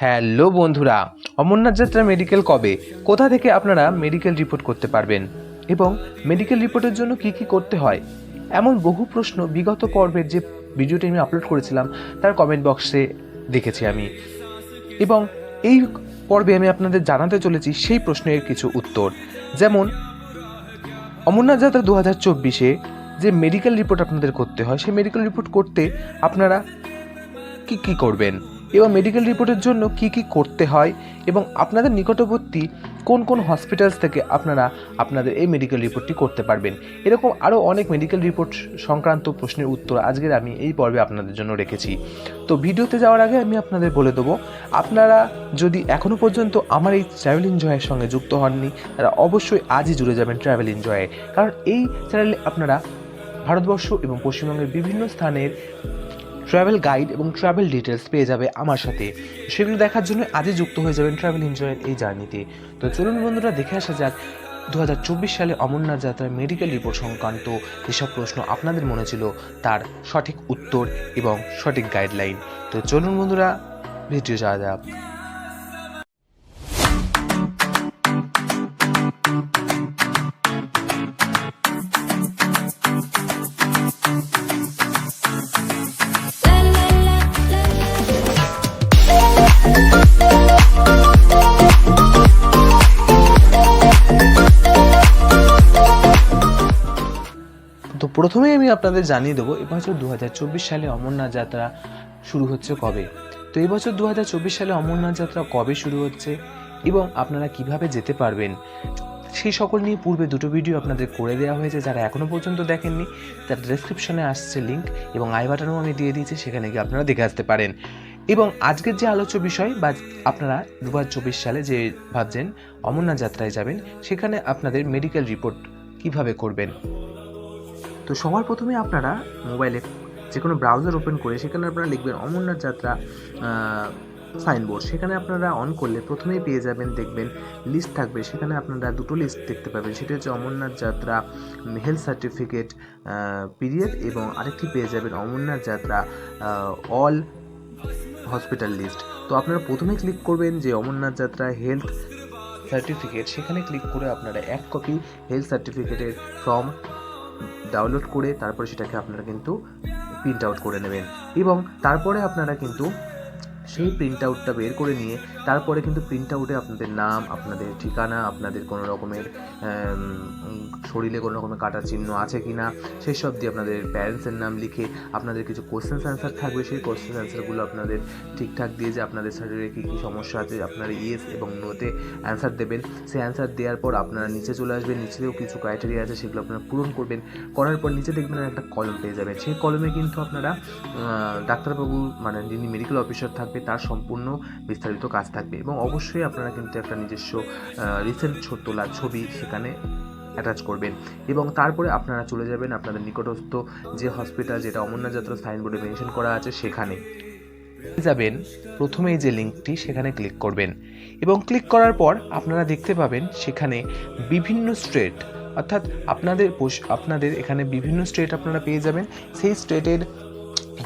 Hello বন্ধুরা, অমরনাথ যাত্রা medical কবে? কোথা থেকে আপনারা মেডিকেল রিপোর্ট করতে পারবেন? এবং মেডিকেল রিপোর্টের জন্য কি কি করতে হয়? এমন বহু প্রশ্ন বিগত পর্বের যে ভিডিওটি আমি আপলোড করেছিলাম, তার কমেন্ট বক্সে দেখেছি আমি। এবং এই পর্বে আমি আপনাদের জানাতে চলেছি সেই প্রশ্নের কিছু উত্তর। যেমন, অমরনাথ যাত্রা দু হাজার চব্বিশে যে মেডিকেল রিপোর্ট আপনাদের করতে হয়, সেই মেডিকেল রিপোর্ট করতে আপনারা কি কি করবেন? এবং মেডিকেল রিপোর্টের জন্য কি কি করতে হয় এবং আপনাদের নিকটবর্তী কোন কোন হসপিটালস থেকে আপনারা আপনাদের এই মেডিকেল রিপোর্টটি করতে পারবেন। এরকম আরও অনেক মেডিকেল রিপোর্ট সংক্রান্ত প্রশ্নের উত্তর আজকের আমি এই পর্বে আপনাদের জন্য রেখেছি। তো ভিডিওতে যাওয়ার আগে আমি আপনাদের বলে দেবো, আপনারা যদি এখনও পর্যন্ত আমার এই ট্রাভেল এনজয়ের সঙ্গে যুক্ত হননি, তারা অবশ্যই আজই জুড়ে যাবেন ট্রাভেল এনজয়ে কারণ এই চ্যানেলে আপনারা ভারতবর্ষ এবং পশ্চিমবঙ্গের বিভিন্ন স্থানের ট্রাভেল গাইড এবং ট্রাভেল ডিটেলস পেয়ে যাবে আমার সাথে। সেগুলো দেখার জন্য আজই যুক্ত হয়ে যাবেন ট্রাভেল এনজয়ের এই জার্নিতে। তো চলুন বন্ধুরা, দেখে আসা যাক দু হাজার চব্বিশ সালে অমরনাথ যাত্রার মেডিকেল রিপোর্ট সংক্রান্ত যেসব প্রশ্ন আপনাদের মনে ছিল, তার সঠিক উত্তর এবং সঠিক গাইডলাইন তো চলুন বন্ধুরা, ভিডিও যাওয়া যাক। প্রথমেই আমি আপনাদের জানিয়ে দেবো এবছর দু হাজার চব্বিশ সালে অমরনাথ যাত্রা শুরু হচ্ছে কবে? তো এবছর দু হাজার চব্বিশ সালে অমরনাথ যাত্রা কবে শুরু হচ্ছে এবং আপনারা কীভাবে যেতে পারবেন? সেই সকল নিয়ে পূর্বে দুটো ভিডিও আপনাদের করে দেওয়া হয়েছে, যারা এখনও পর্যন্ত দেখেননি, তার ডেসক্রিপশনে আসছে লিঙ্ক এবং আই বাটনও আমি দিয়ে দিয়েছি, সেখানে গিয়ে আপনারা দেখে আসতে পারেন। এবং আজকের যে আলোচ্য বিষয় বা আপনারা দু হাজার চব্বিশ সালে যে ভাবছেন অমরনাথ যাত্রায় যাবেন, সেখানে আপনাদের মেডিকেল রিপোর্ট কীভাবে করবেন? তো সবার প্রথমে আপনারা মোবাইলে যে কোনো ব্রাউজার ওপেন করে সেখানে আপনারা লিখবেন অমরনাথ যাত্রা সাইনবোর্ড সেখানে আপনারা অন করলে প্রথমেই পেয়ে যাবেন, দেখবেন লিস্ট থাকবে। সেখানে আপনারা দুটো লিস্ট দেখতে পাবেন। সেটা হচ্ছে অমরনাথ যাত্রা হেলথ সার্টিফিকেট পিরিয়ড এবং আরেকটি পেয়ে যাবেন অমরনাথ যাত্রা অল হসপিটাল লিস্ট তো আপনারা প্রথমে ক্লিক করবেন যে অমরনাথ যাত্রা হেলথ সার্টিফিকেট সেখানে ক্লিক করে আপনারা এক কপি হেলথ সার্টিফিকেটের ফর্ম ডাউনলোড করে তারপরে সেটাকে আপনারা কিন্তু প্রিন্ট আউট করে নেবেন। এবং তারপরে আপনারা কিন্তু সেই প্রিন্ট আউটটা বের করে নিয়ে তারপরে কিন্তু প্রিন্ট আউটে আপনাদের নাম, আপনাদের ঠিকানা, আপনাদের কোনো রকমের শরীরে কোনো রকমের কাটার চিহ্ন আছে কি না সেই সব দিয়ে আপনাদের প্যারেন্টসের নাম লিখে আপনাদের কিছু কোশ্চেন্স অ্যান্সার থাকবে। সেই কোশ্চেন অ্যান্সারগুলো আপনাদের ঠিকঠাক দিয়ে যে আপনাদের শরীরে কী কী সমস্যা আছে, আপনারা ইয়েস এবং নোতে অ্যান্সার দেবেন। সেই অ্যান্সার দেওয়ার পর আপনারা নিচে চলে আসবেন নিচেও কিছু ক্রাইটেরিয়া আছে, সেগুলো আপনারা পূরণ করবেন। করার পর নিচে দেখবেন একটা কলম পেয়ে যাবেন। সেই কলমে কিন্তু আপনারা ডাক্তারবাবু মানে যিনি মেডিকেল অফিসার থাকবে, তার সম্পূর্ণ বিস্তারিত কাজ থাকবে। এবং অবশ্যই আপনারা কিন্তু একটা নিজস্ব রিসেন্ট তোলা ছবি সেখানে অ্যাটাচ করবেন। এবং তারপরে আপনারা চলে যাবেন আপনাদের নিকটস্থ যে হসপিটাল যেটা অমরনাথ যাত্রা সাইনবোর্ডে মেনশন করা আছে সেখানে। যাবেন, প্রথমেই যে লিঙ্কটি সেখানে ক্লিক করবেন। এবং ক্লিক করার পর আপনারা দেখতে পাবেন সেখানে বিভিন্ন স্টেট অর্থাৎ আপনাদের আপনাদের এখানে বিভিন্ন স্টেট আপনারা পেয়ে যাবেন। সেই স্টেটের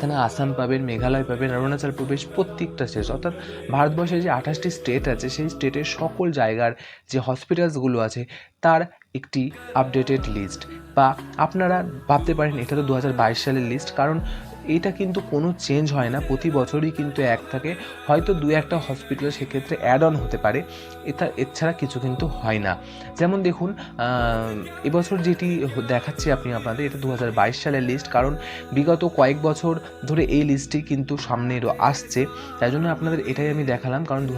এখানে আসাম পাবেন, মেঘালয় পাবেন, অরুণাচল প্রদেশ প্রত্যেকটা স্টেট অর্থাৎ ভারতবর্ষে যে আঠাশটি স্টেট আছে, সেই স্টেটের সকল জায়গার যে হসপিটালসগুলো আছে, তার একটি আপডেটেড লিস্ট বা আপনারা ভাবতে পারেন, এটা তো দু হাজার বাইশ সালের লিস্ট কারণ এটা কিন্তু কোনো চেঞ্জ হয় না। প্রতি বছরই কিন্তু এক থাকে। হয়তো দু একটা হসপিটাল সেক্ষেত্রে অ্যাড অন হতে পারে। এটা এছাড়া কিছু কিন্তু হয় না। যেমন দেখুন এবছর যেটি দেখাচ্ছি আপনি আপনাদের, এটা দু হাজার বাইশ সালের লিস্ট কারণ বিগত কয়েক বছর ধরে এই লিস্টটি কিন্তু সামনেরও আসছে। তাই জন্য আপনাদের এটাই আমি দেখালাম। কারণ দু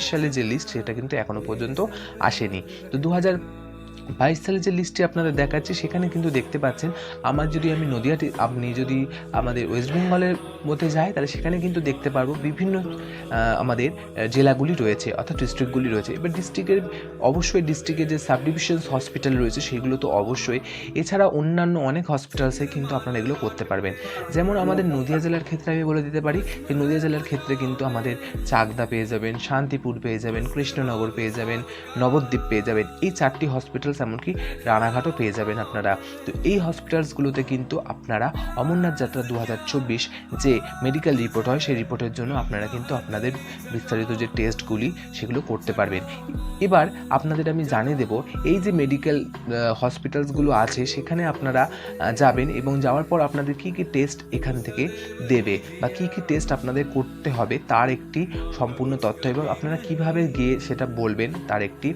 সালে যে লিস্ট সেটা কিন্তু এখনও পর্যন্ত আসেনি। তো দু হাজার বাইশ সালে যে লিস্টটি আপনাদের দেখাচ্ছি, সেখানে কিন্তু দেখতে পাচ্ছেন, আমার যদি আমি নদিয়াটি আপনি যদি আমাদের ওয়েস্ট বেঙ্গলের মধ্যে যাই তাহলে সেখানে কিন্তু দেখতে পারব বিভিন্ন আমাদের জেলাগুলি রয়েছে, অর্থাৎ ডিস্ট্রিক্টগুলি রয়েছে। এবার ডিস্ট্রিক্টের অবশ্যই ডিস্ট্রিক্টের যে সাব ডিভিশন হসপিটাল রয়েছে, সেগুলো তো অবশ্যই। এছাড়া অন্যান্য অনেক হসপিটালসে কিন্তু আপনারা এগুলো করতে পারবেন। যেমন আমাদের নদিয়া জেলার ক্ষেত্রে আমি বলে দিতে পারি, যে নদিয়া জেলার ক্ষেত্রে কিন্তু আমাদের চাকদা পেয়ে যাবেন, শান্তিপুর পেয়ে যাবেন, কৃষ্ণনগর পেয়ে যাবেন, নবদ্বীপ পেয়ে যাবেন। এই চারটি হসপিটালস হসপিটালস এমনকি রানাঘাটও পেয়ে যাবেন আপনারা। তো এই হসপিটালসগুলোতে কিন্তু আপনারা অমরনাথ যাত্রা দু হাজার চব্বিশ যে মেডিকেল রিপোর্ট হয়, সেই রিপোর্টের জন্য আপনারা কিন্তু আপনাদের বিস্তারিত যে টেস্টগুলি সেগুলো করতে পারবেন। এবার আপনাদের আমি জানিয়ে দেব, এই যে মেডিকেল হসপিটালসগুলো আছে, সেখানে আপনারা যাবেন এবং যাওয়ার পর আপনাদের কী কী টেস্ট এখান থেকে দেবে বা কী কী টেস্ট আপনাদের করতে হবে, তার একটি সম্পূর্ণ তথ্য এবং আপনারা কীভাবে গিয়ে সেটা বলবেন, তার একটি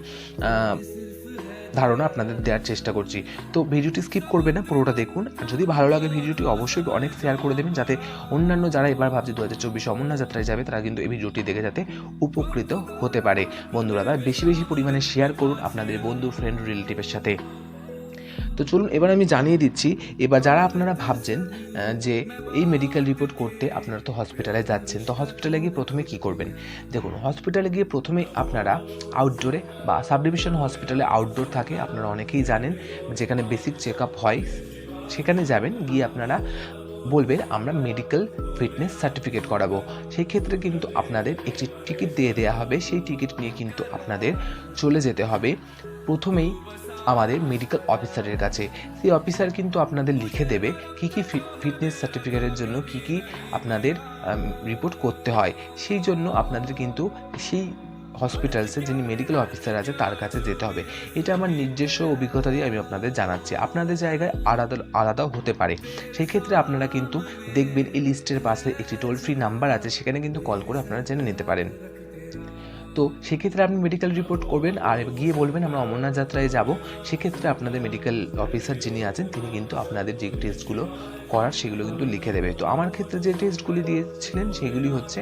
ধারণা আপনাদের দেওয়ার চেষ্টা করছি। তো ভিডিওটি স্কিপ করবে না, পুরোটা দেখুন। আর যদি ভালো লাগে ভিডিওটি, অবশ্যই অনেক শেয়ার করে দেবেন যাতে অন্যান্য যারা এবার ভাবছে দু হাজার চব্বিশে অমরনাথ যাত্রায় যাবে, তারা কিন্তু এই ভিডিওটি দেখে যাতে উপকৃত হতে পারে। বন্ধুরা, তারা বেশি বেশি পরিমাণে শেয়ার করুন আপনাদের বন্ধু ফ্রেন্ড রিলেটিভের সাথে। তো চলুন, এবার আমি জানিয়ে দিচ্ছি, এবার যারা আপনারা ভাবছেন যে এই মেডিকেল রিপোর্ট করতে আপনারা তো হসপিটালে যাচ্ছেন, তো হসপিটালে গিয়ে প্রথমে কি করবেন? দেখুন হসপিটালে গিয়ে প্রথমে আপনারা আউটডোরে বা সাব ডিভিশন হসপিটালে আউটডোর থাকে, আপনারা অনেকেই জানেন, যেখানে বেসিক চেক আপ হয়, সেখানে যাবেন, গিয়ে আপনারা বলবেন, আমরা মেডিকেল ফিটনেস সার্টিফিকেট করাবো। সেই ক্ষেত্রে কিন্তু আপনাদের একটি টিকিট দিয়ে দেওয়া হবে, সেই টিকিট নিয়ে কিন্তু আপনাদের চলে যেতে হবে। প্রথমেই আমাদের মেডিকেল অফিসারের কাছে। সেই অফিসার কিন্তু আপনাদের লিখে দেবে কী কী ফিটনেস সার্টিফিকেটের জন্য কী কী আপনাদের রিপোর্ট করতে হয়। সেই জন্য আপনাদের কিন্তু সেই হসপিটালসে যিনি মেডিকেল অফিসার আছে, তার কাছে যেতে হবে। এটা আমার নিজস্ব অভিজ্ঞতা দিয়ে আমি আপনাদের জানাচ্ছি। আপনাদের জায়গায় আলাদা, আলাদাও হতে পারে। সেই ক্ষেত্রে আপনারা কিন্তু দেখবেন এই লিস্টের পাশে একটি টোল ফ্রি নাম্বার আছে। সেখানে কিন্তু কল করে আপনারা জেনে নিতে পারেন। তো সেক্ষেত্রে আপনি মেডিকেল রিপোর্ট করবেন আর গিয়ে বলবেন, আমরা অমরনাথ যাত্রায় যাব। সেক্ষেত্রে আপনাদের মেডিকেল অফিসার যিনি আছেন, তিনি কিন্তু আপনাদের যে টেস্টগুলো করার সেগুলো কিন্তু লিখে দেবে। তো আমার ক্ষেত্রে যে টেস্টগুলি দিয়েছিলেন, সেগুলি হচ্ছে,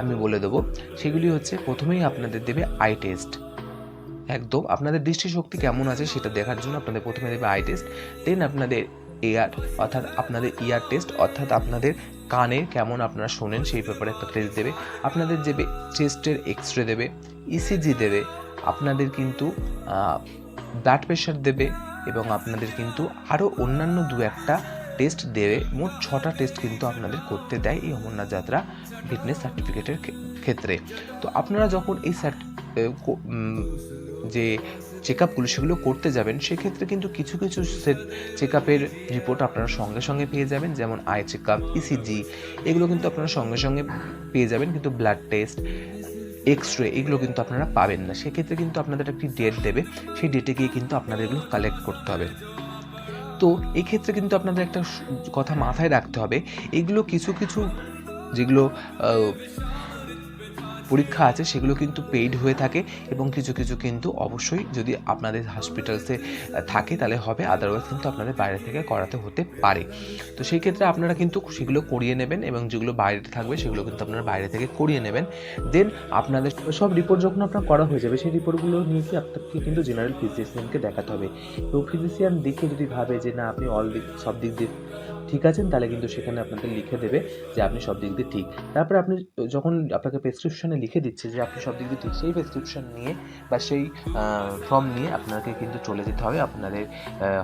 আমি বলে দেবো, সেগুলি হচ্ছে প্রথমেই আপনাদের দেবে আই টেস্ট একদম, আপনাদের দৃষ্টিশক্তি কেমন আছে সেটা দেখার জন্য আপনাদের প্রথমে দেবে আই টেস্ট দেন আপনাদের এয়ার অর্থাৎ আপনাদের ইয়ার টেস্ট অর্থাৎ আপনাদের কানে কেমন আপনারা শোনেন সেই ব্যাপারে একটা টেস্ট দেবে। আপনাদের দেবে চেস্টের এক্স রে দেবে ইসিজি দেবে, আপনাদের কিন্তু ব্লাড প্রেশার দেবে এবং আপনাদের কিন্তু আরও অন্যান্য দু একটা টেস্ট দেবে। মোট ছটা টেস্ট কিন্তু আপনাদের করতে দেয় এই অমরনাথ যাত্রা ফিটনেস সার্টিফিকেটের ক্ষেত্রে। তো আপনারা যখন এই সার্ট যে চেক আপগুলো সেগুলো করতে যাবেন, সেক্ষেত্রে কিন্তু কিছু কিছু চেক আপের রিপোর্ট আপনারা সঙ্গে সঙ্গে পেয়ে যাবেন, যেমন আই চেক আপ ইসিজি এগুলো কিন্তু আপনারা সঙ্গে সঙ্গে পেয়ে যাবেন, কিন্তু ব্লাড টেস্ট এক্স রে এগুলো কিন্তু আপনারা পাবেন না। সেক্ষেত্রে কিন্তু আপনাদের একটি ডেট দেবে, সেই ডেটে গিয়ে কিন্তু আপনাদের এগুলো কালেক্ট করতে হবে। তো এই ক্ষেত্রে কিন্তু আপনাদের একটা কথা মাথায় রাখতে হবে, এগুলো কিছু কিছু যেগুলো পরীক্ষা আছে, সেগুলো কিন্তু পেইড হয়ে থাকে এবং কিছু কিছু কিন্তু অবশ্যই যদি আপনাদের হসপিটালসে থাকে তাহলে হবে আদারওয়াইজ কিন্তু আপনাদের বাইরে থেকে করাতে হতে পারে। তো সেই ক্ষেত্রে আপনারা কিন্তু সেগুলো করিয়ে নেবেন এবং যেগুলো বাইরে থাকবে সেগুলো কিন্তু আপনারা বাইরে থেকে করিয়ে নেবেন। দেন আপনাদের সব রিপোর্ট যখন আপনার করা হয়ে যাবে, সেই রিপোর্টগুলো নিয়ে কি আপনাকে কিন্তু জেনারেল ফিজিশিয়ানকে দেখাতে হবে। তো ফিজিশিয়ান দেখে যদি ভাবে যে না, আপনি অল দিক সব দিক দিয়ে ঠিক আছেন, তাহলে কিন্তু সেখানে আপনাদের লিখে দেবে যে আপনি সব দিক দিয়ে ঠিক। তারপরে আপনি যখন আপনাকে প্রেসক্রিপশনে লিখে দিচ্ছে যে আপনি সব দিক দিয়ে ঠিক, সেই প্রেসক্রিপশন নিয়ে বা সেই ফর্ম নিয়ে আপনাকে কিন্তু চলে যেতে হবে আপনাদের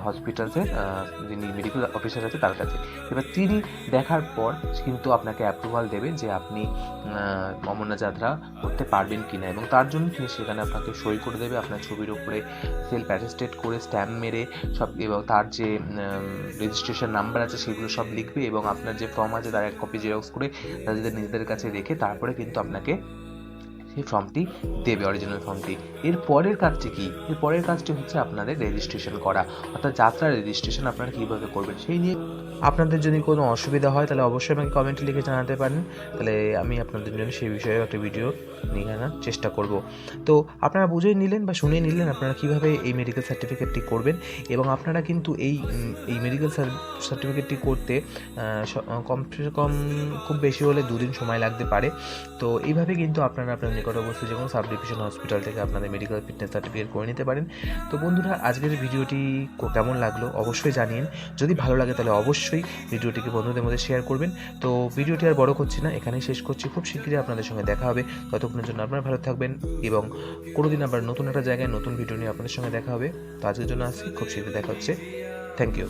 হসপিটালসের যিনি মেডিকেল অফিসার আছে তার কাছে। এবার তিনি দেখার পর কিন্তু আপনাকে অ্যাপ্রুভাল দেবে যে আপনি অমরনাথ যাত্রা করতে পারবেন কি না এবং তার জন্য সেখানে আপনাকে সই করে দেবে, আপনার ছবির উপরে সেলফ অ্যাটেস্টেড করে স্ট্যাম্প মেরে সব এবং তার যে রেজিস্ট্রেশন নাম্বার আছে সেগুলো সব লিখবে এবং আপনার যে ফর্ম আছে তার এক কপি জেরক্স করে তাদের নিজেদের কাছে রেখে তারপরে কিন্তু আপনাকে সেই ফর্মটি দেবে অরিজিনাল ফর্মটি এর পরের কাজটি কি? এর পরের কাজটি হচ্ছে আপনাদের রেজিস্ট্রেশন করা। অর্থাৎ যাত্রা রেজিস্ট্রেশন আপনারা কীভাবে করবেন সেই নিয়ে আপনাদের যদি কোনো অসুবিধা হয় তাহলে অবশ্যই আমাকে কমেন্টে লিখে জানাতে পারেন। তাহলে আমি আপনাদের জন্য সেই বিষয়ে একটা ভিডিও নিয়ে আনার চেষ্টা করব। তো আপনারা বুঝেই নিলেন বা শুনে নিলেন আপনারা কীভাবে এই মেডিকেল সার্টিফিকেটটি করবেন এবং আপনারা কিন্তু এই এই মেডিকেল সার্টিফিকেটটি করতে কমসে কম খুব বেশি হলে দুদিন সময় লাগতে পারে। তো এইভাবে কিন্তু আপনারা আপনার নিকটবর্তী যে কোনো সাব ডিভিশন হসপিটাল থেকে আপনাদের মেডিকেল ফিটনেস সার্টিফিকেট করে নিতে পারেন। তো বন্ধুরা, আজকের ভিডিওটি কেমন লাগল অবশ্যই জানিয়ে যদি ভালো লাগে তাহলে অবশ্যই ভিডিওটিকে বন্ধুদের মধ্যে শেয়ার করবেন। তো ভিডিওটি আর বড় করছি না, এখানেই শেষ করছি। খুব শীঘ্রই আপনাদের সঙ্গে দেখা হবে। ততক্ষণের জন্য আপনারা ভালো থাকবেন এবং কোনোদিন আবার নতুন একটা জায়গায় নতুন ভিডিও নিয়ে আপনাদের সঙ্গে দেখা হবে। তো আজকের জন্য আসি খুব শীঘ্রই দেখা হচ্ছে। Thank you